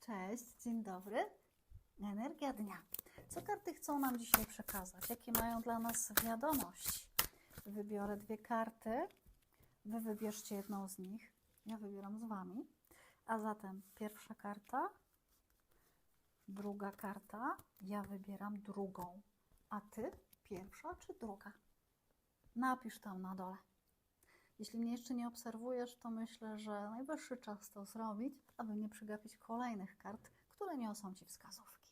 Cześć, dzień dobry. Energia dnia. Co karty chcą nam dzisiaj przekazać? Jakie mają dla nas wiadomości? Wybiorę dwie karty. Wy wybierzcie jedną z nich. Ja wybieram z Wami. A zatem pierwsza karta, druga karta. Ja wybieram drugą. A Ty pierwsza czy druga? Napisz tam na dole. Jeśli mnie jeszcze nie obserwujesz, to myślę, że najwyższy czas to zrobić, aby nie przegapić kolejnych kart, które niosą Ci wskazówki.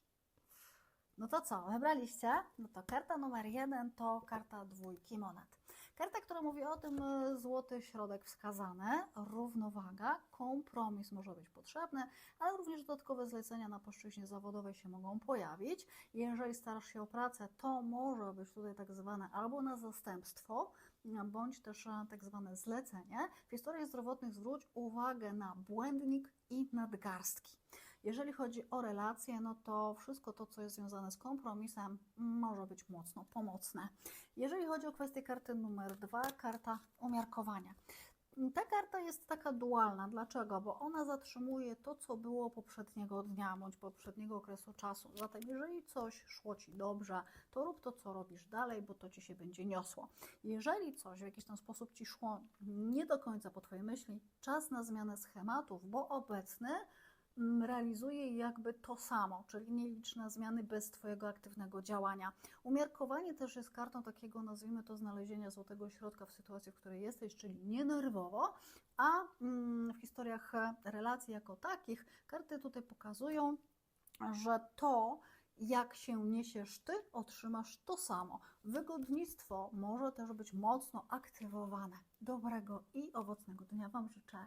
No to co, wybraliście? No to karta numer jeden to karta dwójki monet. Karta, która mówi o tym y, złoty środek wskazany, równowaga, kompromis może być potrzebny, ale również dodatkowe zlecenia na płaszczyźnie zawodowej się mogą pojawić. Jeżeli starasz się o pracę, to może być tutaj tak zwane albo na zastępstwo, bądź też e, tak zwane zlecenie. W historiach zdrowotnych zwróć uwagę na błędnik i nadgarstki. Jeżeli chodzi o relacje, no to wszystko to, co jest związane z kompromisem, może być mocno pomocne. Jeżeli chodzi o kwestię karty numer dwa, karta umiarkowania. Ta karta jest taka dualna. Dlaczego? Bo ona zatrzymuje to, co było poprzedniego dnia bądź poprzedniego okresu czasu. Zatem, jeżeli coś szło Ci dobrze, to rób to, co robisz dalej, bo to Ci się będzie niosło. Jeżeli coś w jakiś tam sposób Ci szło nie do końca po Twojej myśli, czas na zmianę schematów, bo obecny realizuje jakby to samo, czyli nieliczne zmiany bez Twojego aktywnego działania. Umiarkowanie też jest kartą takiego, nazwijmy to, znalezienia złotego środka w sytuacji, w której jesteś, czyli nie nerwowo, a mm, w historiach e, relacji jako takich karty tutaj pokazują, że to, jak się niesiesz ty, otrzymasz to samo. Wygodnictwo może też być mocno aktywowane. Dobrego i owocnego dnia Wam życzę.